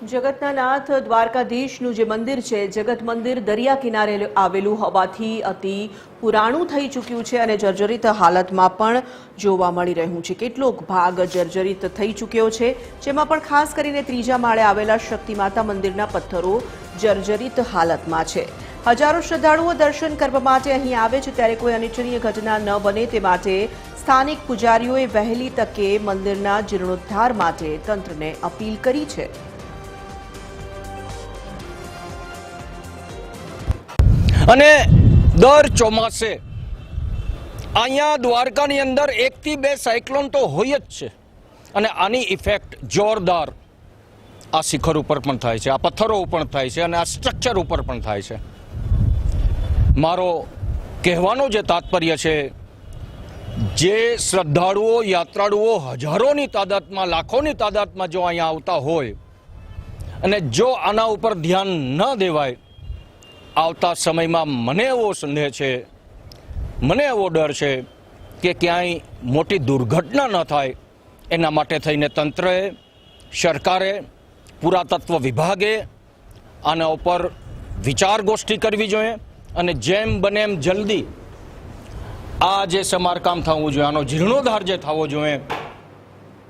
જગતના નાથ દ્વારકાધીશનું જે મંદિર છે, જગત મંદિર દરિયા કિનારે આવેલું હોવાથી અતિ પુરાણું થઈ ચૂક્યું છે અને જર્જરિત હાલતમાં પણ જોવા મળી રહ્યું છે. કેટલોક ભાગ જર્જરિત થઈ ચૂક્યો છે, જેમાં પણ ખાસ કરીને ત્રીજા માળે આવેલા શક્તિમાતા મંદિરના પથ્થરો જર્જરિત હાલતમાં છે. હજારો શ્રદ્ધાળુઓ દર્શન કરવા માટે અહીં આવે છે, ત્યારે કોઈ અનિચ્છનીય ઘટના ન બને તે માટે સ્થાનિક પૂજારીઓએ વહેલી તકે મંદિરના જીર્ણોદ્ધાર માટે તંત્રને અપીલ કરી છે. અને દર ચોમાસે અહીંયા દ્વારકાની અંદર એકથી બે સાયક્લોન તો હોય જ છે. અને આની ઇફેક્ટ જોરદાર આ શિખર ઉપર પણ થાય છે, આ પથ્થરો ઉપર થાય છે અને આ સ્ટ્રક્ચર ઉપર પણ થાય છે. મારો કહેવાનો જે તાત્પર્ય છે, જે શ્રદ્ધાળુઓ, યાત્રાળુઓ હજારોની તાદાદમાં, લાખોની તાદાદમાં જો અહીંયા આવતા હોય અને જો આના ઉપર ધ્યાન ન દેવાય આવતા સમયમાં મને એવો સંદેહ છે, મને એવો ડર છે કે ક્યાંય મોટી દુર્ઘટના ન થાય. એના માટે થઈને તંત્રએ, સરકારે, પુરાતત્વ વિભાગે આના ઉપર વિચાર ગોષ્ઠી કરવી જોઈએ અને જેમ બને એમ જલ્દી આ જે સમારકામ થવું જોઈએ, આનો જીર્ણોદ્ધાર જે થવો જોઈએ